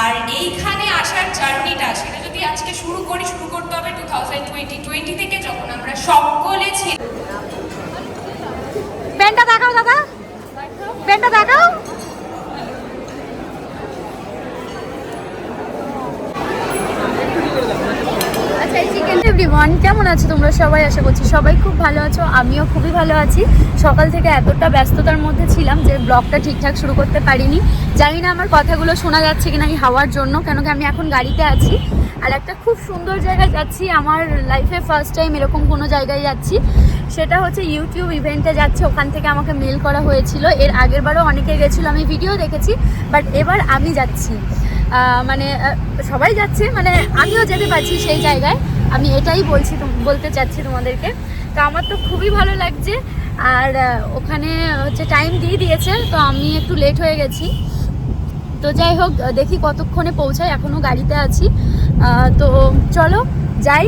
আর এইখানে আসার জার্নিটা, সেটা যদি আজকে শুরু করি, শুরু করতে হবে টু থাউজেন্ড টোয়েন্টি টোয়েন্টি থেকে যখন আমরা সকলে ছিল দেখাও, দাদা। দেখাও আচ্ছা এভরিওয়ান কেমন আছো তোমরা সবাই? আশা করছি সবাই খুব ভালো আছো, আমিও খুবই ভালো আছি। সকাল থেকে এতটা ব্যস্ততার মধ্যে ছিলাম যে ব্লগটা ঠিকঠাক শুরু করতে পারিনি। জানি না আমার কথাগুলো শোনা যাচ্ছে কিনা এই হাওয়ার জন্য কেন কি আমি এখন গাড়িতে আছি। আর একটা খুব সুন্দর জায়গায় যাচ্ছি, আমার লাইফে ফার্স্ট টাইম এরকম কোনো জায়গায় যাচ্ছি। সেটা হচ্ছে ইউটিউব ইভেন্টে যাচ্ছে, ওখান থেকে আমাকে মেল করা হয়েছিল। এর আগের বারও অনেকে গেছিল, আমি ভিডিও দেখেছি বাট এবার আমি যাচ্ছি। মানে সবাই যাচ্ছে মানে আমিও যেতে পারছি সেই জায়গায়। আমি এটাই বলছি বলতে চাচ্ছি তোমাদেরকে। তো আমার তো খুবই ভালো লাগছে। আর ওখানে হচ্ছে টাইম দিয়ে দিয়েছে, তো আমি একটু লেট হয়ে গেছি। তো যাই হোক দেখি কতক্ষণে পৌঁছাই এখনও গাড়িতে আছি। তো চলো, যাই।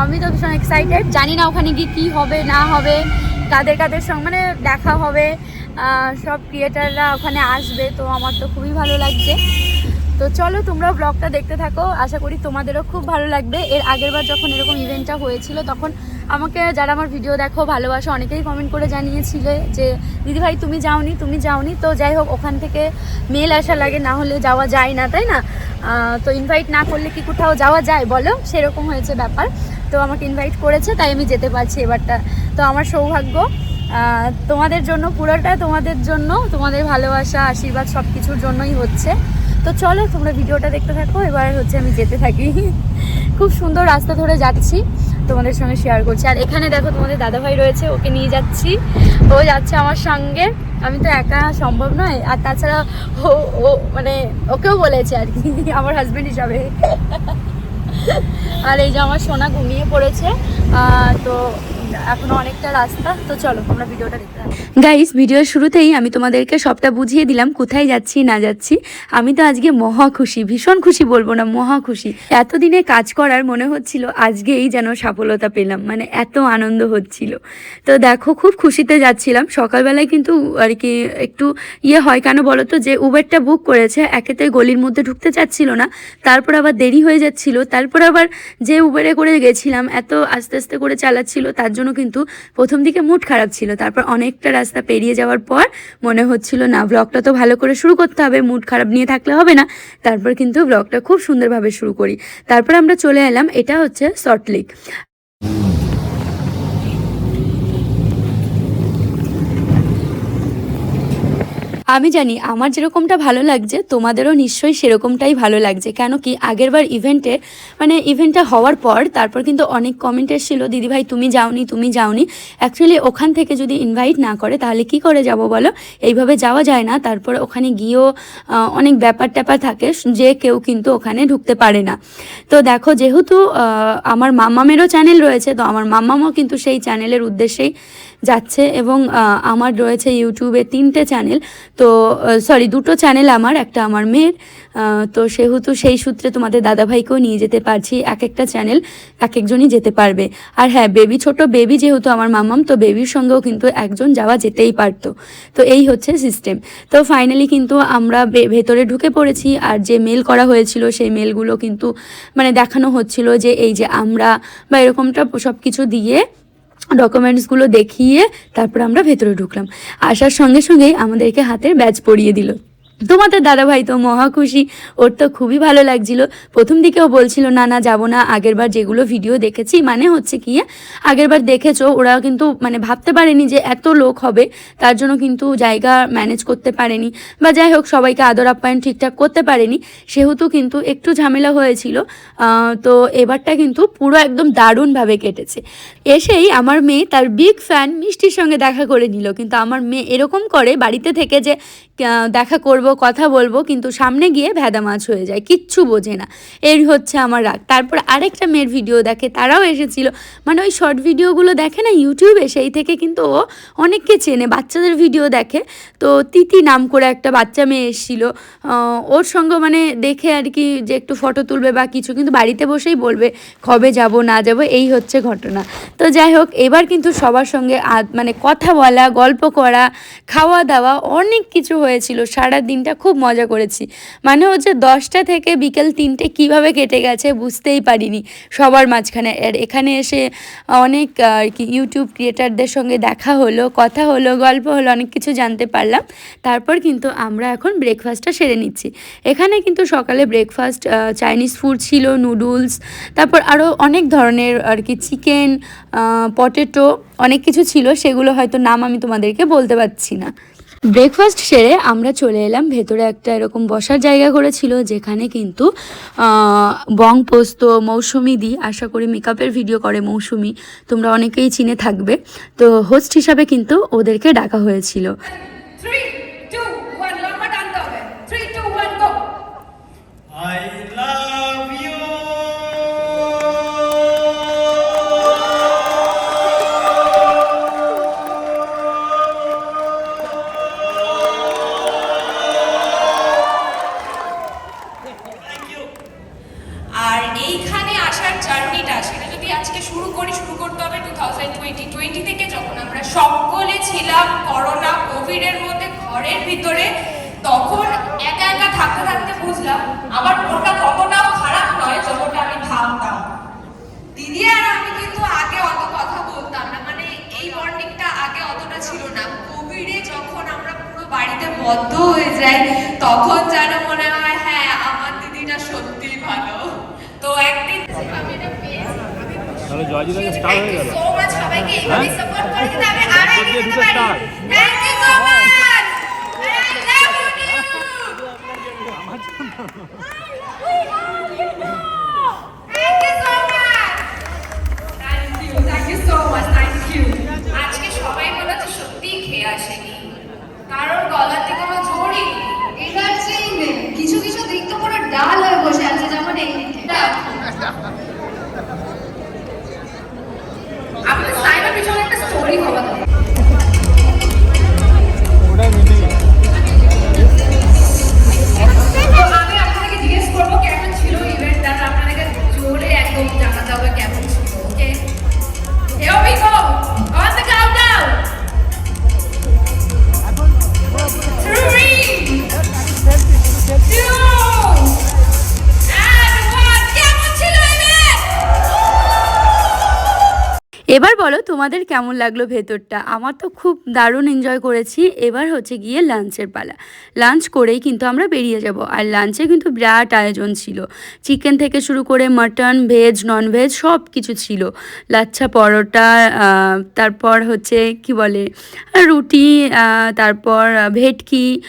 আমি তো ভীষণ এক্সাইটেড জানি না ওখানে গিয়ে কী হবে, না হবে, কাদের কাদের সঙ্গে মানে দেখা হবে। সব ক্রিয়েটাররা ওখানে আসবে, তো আমার তো খুবই ভালো লাগছে। তো চলো তোমরা ব্লগটা দেখতে থাকো। আশা করি তোমাদেরও খুব ভালো লাগবে। এর আগেরবার যখন এরকম ইভেন্টটা হয়েছিল, তখন আমাকে যারা আমার ভিডিও দেখো, ভালোবাসো, অনেকেই কমেন্ট করে জানিয়েছিলে যে, দিদি ভাই, তুমি যাওনি তুমি যাওনি। তো যাই হোক, ওখান থেকে মেল আসা লাগে, না হলে যাওয়া যায় না, তাই না? তো ইনভাইট না করলে কি কোথাও যাওয়া যায় বলো? সেরকম হয়েছে ব্যাপার। তো আমাকে ইনভাইট করেছে, তাই আমি যেতে পারছি এবারটা। তো আমার সৌভাগ্য তোমাদের জন্য, পুরোটা তোমাদের জন্য, তোমাদের ভালোবাসা, আশীর্বাদ সব কিছুর জন্যই হচ্ছে। তো চলো, তোমরা ভিডিওটা দেখতে থাকো। এবার হচ্ছে আমি যেতে থাকি। খুব সুন্দর রাস্তা ধরে যাচ্ছি। তোমাদের সঙ্গে শেয়ার করছি। আর এখানে দেখো, তোমাদের দাদাভাই রয়েছে, ওকে নিয়ে যাচ্ছি। ও যাচ্ছে আমার সঙ্গে। আমি তো একা সম্ভব নয়। আর তাছাড়া ও ও মানে ওকেও বলেছে আর কি, আমার হাজব্যান্ড হিসাবে। আর এই যে আমার সোনা ঘুমিয়ে পড়েছে। তো এখনও অনেকটা রাস্তা, তো চলো তোমরা ভিডিওটা দেখতে গাইস ভিডিওর শুরুতেই আমি তোমাদেরকে সবটা বুঝিয়ে দিলাম, কোথায় যাচ্ছি, না যাচ্ছি। আমি তো আজকে মহা খুশি, ভীষণ খুশি বলব না, মহা খুশি। এতদিনে কাজ করার মনে হচ্ছিল, আজকেই যেন সফলতা পেলাম মানে এত আনন্দ হচ্ছিল। তো দেখো, খুব খুশিতে যাচ্ছিলাম। সকালবেলায় কিন্তু আর কি একটু ইয়ে হয় কেন বলো তো যে উবেরটা বুক করেছে, একেতে গলির মধ্যে ঢুকতে চাচ্ছিল না, তারপর আবার দেরি হয়ে যাচ্ছিল, তারপর আবার যে উবেরে করে গেছিলাম, এত আস্তে আস্তে করে চালাচ্ছিল, তার জন্য কিন্তু প্রথম দিকে মুড খারাপ ছিল। তারপর অনেকটা রাস্তা পেরিয়ে যাওয়ার পর মনে হচ্ছিল, না ব্লগটা তো ভালো করে শুরু করতে হবে মুড খারাপ নিয়ে থাকলে হবে না। তারপর কিন্তু ব্লগটা খুব সুন্দরভাবে শুরু করি। তারপর আমরা চলে এলাম, এটা হচ্ছে সল্টলেক আমি জানি আমার যেরকমটা ভালো লাগছে, তোমাদেরও নিশ্চয়ই সেরকমটাই ভালো লাগছে। কেন কি আগেরবার ইভেন্টে মানে ইভেন্টটা হওয়ার পর, তারপর কিন্তু অনেক কমেন্ট এসেছিল দিদিভাই তুমি যাওনি তুমি যাওনি। অ্যাকচুয়ালি ওখান থেকে যদি ইনভাইট না করে, তাহলে কি করে যাব বলো? এইভাবে যাওয়া যায় না। তারপর ওখানে গিয়েও অনেক ব্যাপার ট্যাপার থাকে, যে কেউ কিন্তু ওখানে ঢুকতে পারে না। তো দেখো, যেহেতু আমার মামামেরও চ্যানেল রয়েছে, তো আমার মামামও কিন্তু সেই চ্যানেলের উদ্দেশ্যেই যাচ্ছে এবং আমার রয়েছে ইউটিউবে তিনটে চ্যানেল। তো সরি, দুটো চ্যানেল আমার, একটা আমার মেয়ের তো সেহেতু সেই সূত্রে তোমাদের দাদাভাইকেও নিয়ে যেতে পারছি, এক একটা চ্যানেল এক একজনই যেতে পারবে। আর হ্যাঁ বেবি, ছোট বেবি যেহেতু আমার মামাম তো বেবির সঙ্গেও কিন্তু একজন যাওয়া যেতেই পারতো। তো এই হচ্ছে সিস্টেম। তো ফাইনালি কিন্তু আমরা ভেতরে ঢুকে পড়েছি, আর যে মেল করা হয়েছিল, সেই মেলগুলো কিন্তু মানে দেখানো হচ্ছিল যে এই যে আমরা বা এরকমটা সব কিছু দিয়ে ডকুমেন্টসগুলো দেখিয়ে তারপর আমরা ভেতরে ঢুকলাম। আসার সঙ্গে সঙ্গেই আমাদেরকে হাতের ব্যাচ পরিয়ে দিল। তোমাদের দাদাভাই তো মহা খুশি। ওর তো খুবই ভালো লাগছিল। প্রথম দিকেও বলছিল, না না, যাব না। আগেরবার যেগুলো ভিডিও দেখেছি মানে হচ্ছে কি আগেরবার দেখেছ, ওরা কিন্তু মানে ভাবতে পারেনি যে এত লোক হবে। তার জন্য কিন্তু জায়গা ম্যানেজ করতে পারেনি। বা যাই হোক, সবাইকে আদর আপ্যায়ন ঠিকঠাক করতে পারেনি। সেহেতু কিন্তু একটু ঝামেলা হয়েছিল। তো এবারটা কিন্তু পুরো একদম দারুণভাবে কেটেছে। এসেই আমার মেয়ে তার বিগ ফ্যান মিষ্টির সঙ্গে দেখা করে নিল। কিন্তু আমার মেয়ে এরকম করে বাড়িতে থেকে যে দেখা করব কথা বলব, কিন্তু সামনে গিয়ে ভেদা মাছ হয়ে যায়। কিচ্ছু বোঝে না। এর হচ্ছে আমার রাগ। তারপর আরেকটা মেয়ের ভিডিও দেখে, তারাও এসেছিল। মানে ওই শর্ট ভিডিওগুলো দেখে না ইউটিউবে সেই থেকে কিন্তু ও অনেককে চেনে। বাচ্চাদের ভিডিও দেখে। তো তিতি নাম করে একটা বাচ্চা মেয়ে এসেছিল। ওর সঙ্গে মানে দেখে আর কি যে একটু ফটো তুলবে বা কিছু, কিন্তু বাড়িতে বসেই বলবে, কবে যাব, না যাব? এই হচ্ছে ঘটনা। তো যাই হোক, এবার কিন্তু সবার সঙ্গে মানে কথা বলা, গল্প করা, খাওয়া দাওয়া, অনেক কিছু হয়েছিল। সারা দিন দিনটা খুব মজা করেছি। মানে হচ্ছে দশটা থেকে বিকেল তিনটে কীভাবে কেটে গেছে বুঝতেই পারিনি সবার মাঝখানে। আর এখানে এসে অনেক আর কি ইউটিউব ক্রিয়েটারদের সঙ্গে দেখা হলো, কথা হলো, গল্প হলো, অনেক কিছু জানতে পারলাম। তারপর কিন্তু আমরা এখন ব্রেকফাস্টটা সেরে নিচ্ছি। এখানে কিন্তু সকালে ব্রেকফাস্ট চাইনিজ ফুড ছিল নুডলস তারপর আরও অনেক ধরনের আর কি চিকেন পটেটো অনেক কিছু ছিল। সেগুলো হয়তো নাম আমি তোমাদেরকে বলতে পারছি না। ব্রেকফাস্ট সেরে আমরা চলে এলাম। ভেতরে একটা এরকম বসার জায়গা করেছিল, যেখানে কিন্তু বং পোস্ত, মৌসুমি দি, আশা করি মেকআপের ভিডিও করে মৌসুমি, তোমরা অনেকেই চিনে থাকবে। তো হোস্ট হিসাবে কিন্তু ওদেরকে ডাকা হয়েছিল। বদ্ধ হয়ে যাই তখন যেন মনে হয় হ্যাঁ আমার দিদিটা সত্যি ভালো। তো একদিন আমি এটা পেয়েছি তাহলে জয়জিৎ আজকে স্টার হয়ে গেল। সবাইকে এইভাবে সাপোর্ট করে দিতে আমি আরও এগিয়ে যেতে পারি। Thank you so much I love বলো তোমাদের কেমন লাগল ভেতরটা? আমার তো খুব দারুণ এনজয় করেছি। এবার হচ্ছে গিয়ে লাঞ্চের পালা। লাঞ্চ করেই কিন্তু আমরা বেরিয়ে যাব। আর লাঞ্চে কিন্তু বিরাট আয়োজন ছিল। চিকেন থেকে শুরু করে মাটন ভেজ নন ভেজ সব কিছু ছিল। লাচ্ছা পরোটা তারপর হচ্ছে কি বলে? রুটি তারপর ভেটকি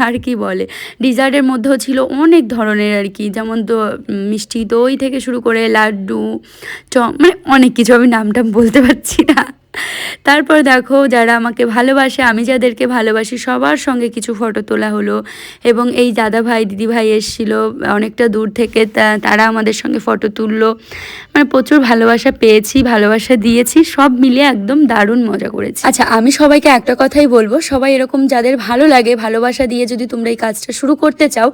আর কি বলে? ডিজার্টের মধ্যেও ছিল অনেক ধরনের আর কি। যেমন দো- মিষ্টি দই থেকে শুরু করে লাড্ডু, চ মানে অনেক কিছু। আমি নামটা বলতে পারছি না তারপর দেখো, যারা আমাকে ভালোবাসে, আমি যাদেরকে ভালোবাসি, সবার সঙ্গে কিছু ফটো তোলা হলো এবং এই দাদা ভাই, দিদি ভাই এসেছিল অনেকটা দূর থেকে তারা আমাদের সঙ্গে ফটো তুললো। মানে প্রচুর ভালোবাসা পেয়েছি, ভালোবাসা দিয়েছি, সব মিলে একদম দারুণ মজা করেছি। আচ্ছা আমি সবাইকে একটা কথাই বলব, সবাই এরকম যাদের ভালো লাগে, ভালোবাসা দিয়ে যদি তোমরা এই কাজটা শুরু করতে চাও,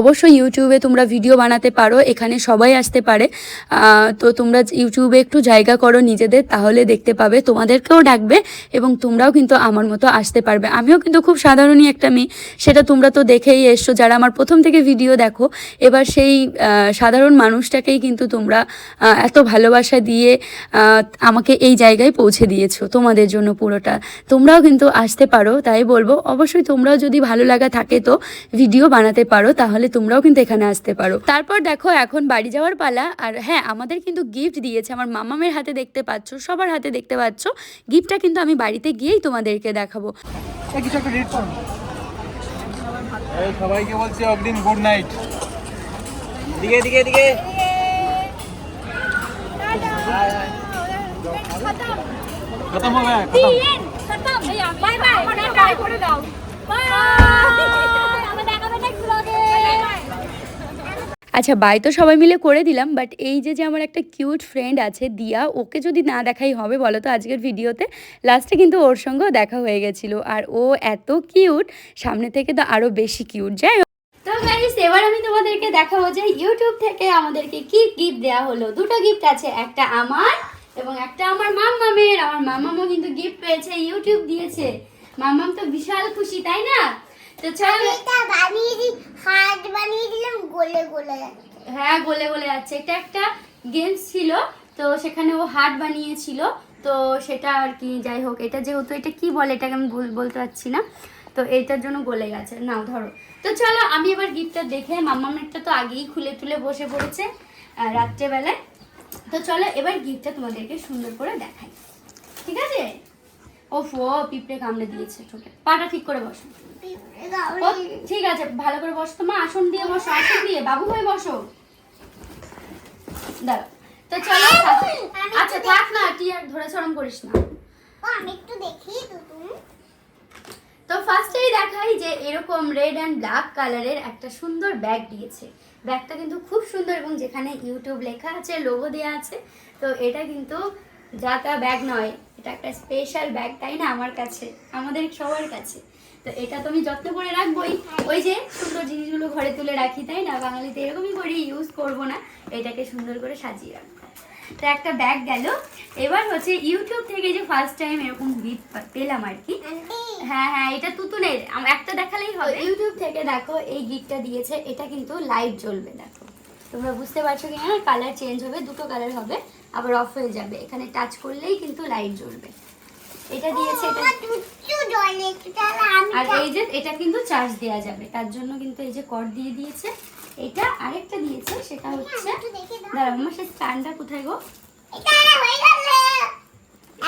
অবশ্যই ইউটিউবে তোমরা ভিডিও বানাতে পারো, এখানে সবাই আসতে পারে। তো তোমরা ইউটিউবে একটু জায়গা করো নিজেদের, তাহলে দেখতে পাবে তোমাদেরকেও ডাকবে এবং তোমরাও কিন্তু আমার মতো আসতে পারবে। আমিও কিন্তু খুব সাধারণই একটা মেয়ে। সেটা তোমরা তো দেখেই এসছো, যারা আমার প্রথম থেকে ভিডিও দেখো, এবার সেই সাধারণ মানুষটাকেই কিন্তু তোমরা এত ভালোবাসা দিয়ে আমাকে এই জায়গায় পৌঁছে দিয়েছ তোমাদের জন্য পুরোটা। তোমরাও কিন্তু আসতে পারো, তাই বলব। অবশ্যই তোমরাও যদি ভালো লাগা থাকে তো ভিডিও বানাতে পারো, তাহলে তোমরাও কিন্তু এখানে আসতে পারো। তারপর দেখো, এখন বাড়ি যাওয়ার পালা। আর হ্যাঁ আমাদের কিন্তু গিফট দিয়েছে। আমার মামামের হাতে দেখতে পাচ্ছ, সবার হাতে দেখতে পাচ্ছ। গিফটটা কিন্তু আমি বাড়িতে গিয়েই তোমাদেরকে দেখাবো। এই সবাইকে বলছি অগ্রিম গুড নাইট দিকে দিকে দিকে। খতম হবে খতম। বাই বাই বাই করে দাও বাই আমরা দেখাবে নেক্সট ব্লগে আচ্ছা বাই তো সবাই মিলে করে দিলাম বাট এই যে যে আমার একটা কিউট ফ্রেন্ড আছে, দিয়া, ওকে যদি না দেখাই হবে, বলো তো আজকের ভিডিওতে লাস্টে কিন্তু ওর সঙ্গেও দেখা হয়ে গেছিল, আর ও এত কিউট সামনে থেকে তো আরও বেশি কিউট যাই তো গাইস এবার আমি তোমাদেরকে দেখাবো যে ইউটিউব থেকে আমাদেরকে কি গিফট দেওয়া হলো। দুটো গিফট আছে, একটা আমার এবং একটা আমার মাম্মামের। আমার মাম্মামও কিন্তু গিফট পেয়েছে ইউটিউব দিয়েছে। মাম্মাম তো বিশাল খুশি, তাই না? তো চলো। এটা বানিয়ে দি হাত বানিয়ে দিলাম গোলে গোলে যাচ্ছে। হ্যাঁ গলে গলে যাচ্ছে। এটা একটা গেমস ছিল তো সেখানে ও হার্ট বানিয়েছিল তো সেটা আর কি যাই হোক এটা যেহেতু এটা কি বলে এটাকে আমি বল- বলতে পারছি না। তো এটার জন্য গলে গেছে। নাও ধরো। তো চলো আমি এবার গিফটটা দেখে মাম্মামেরটা তো আগেই খুলে তুলে বসে পড়েছে রাত্রেবেলায়। তো চলো এবার গিফটটা তোমাদেরকে সুন্দর করে দেখাই। ঠিক আছে? ও ফো পিঁপড়ে কামড়ে দিয়েছে ঠোঁটে পাটা ঠিক করে বসো। ও ঠিক আছে ভালো করে বসো তোমার আসন দিয়ে বসো আসন দিয়ে বাবু হয়ে বসো। দাঁড়াও। তো চলো আচ্ছা থাক না আর ধরে সরম করিস না। আমি একটু দেখি তো তুমি তো ফার্স্টেই দেখাই যে এরকম রেড অ্যান্ড ব্ল্যাক কালারের একটা সুন্দর ব্যাগ দিয়েছে। ব্যাগটা কিন্তু খুব সুন্দর এবং যেখানে ইউটিউব লেখা আছে লোগো দেওয়া আছে তো এটা কিন্তু যা তা ব্যাগ নয় এটা একটা স্পেশাল ব্যাগ তাই না আমার কাছে? আমাদের সবার কাছে। তো এটা তো আমি যত্ন করে রাখবোই। ওই যে সুন্দর জিনিসগুলো ঘরে তুলে রাখি তাই না? বাঙালিতে এরকমই করি ইউজ করব না। এটাকে সুন্দর করে সাজিয়ে রাখব। তো একটা ব্যাগ গেল। এবার হচ্ছে ইউটিউব থেকে যে ফার্স্ট টাইম এরকম গিফট পেলাম আর কি। হ্যাঁ হ্যাঁ এটা তুতুনের একটা দেখালেই হবে। ইউটিউব থেকে দেখো এই গিফটটা দিয়েছে। এটা কিন্তু লাইট জ্বলবে দেখো। তোমরা বুঝতে পারছ কি না কালার চেঞ্জ হবে দুটো কালার হবে। আবার অফ হয়ে যাবে। এখানে টাচ করলেই কিন্তু লাইট জ্বলবে। এটা দিয়েছে এটা আর এই যে এটা কিন্তু চার্জ দেওয়া যাবে। তার জন্য কিন্তু এই যে কর্ড দিয়ে দিয়েছে এটা আরেকটা দিয়েছে সেটা হচ্ছে দাঁড়াও আমার সেই স্ট্যান্ডটা কোথায় গো? এটা গেল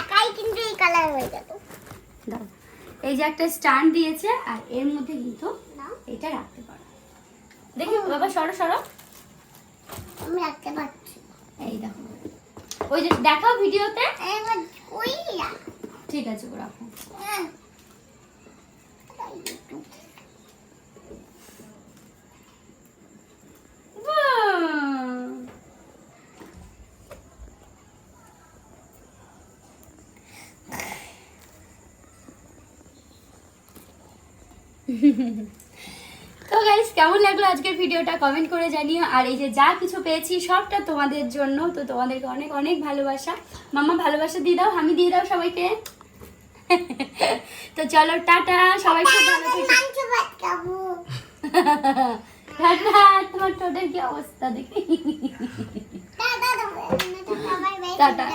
একাই কিন্তু এই কালার হয়ে গেল। এই যে একটা স্ট্যান্ড দিয়েছে আর এর মধ্যে কিন্তু এটা রাখতে পারো। দেখি বাবা সরো সরো। আমি রাখতে পারছি। এই দেখো। ওই যে দেখাও ভিডিওতে। ঠিক আছে রাখো। হ্যাঁ। কেমন লাগল আজকের ভিডিওটা? কমেন্ট করে জানিও। আর এই যে যা কিছু পেয়েছি সবটা তোমাদের জন্য। তো তোমাদেরকে অনেক অনেক ভালোবাসা। মামা ভালোবাসা দিয়ে দাও আমি দিয়ে দাও সবাইকে। তো চলো টাটা। সবাই খুব ভালো থেকো। মাংস ভাত খাব। টাটা তোমার টোটের কি অবস্থা দেখি। টাটা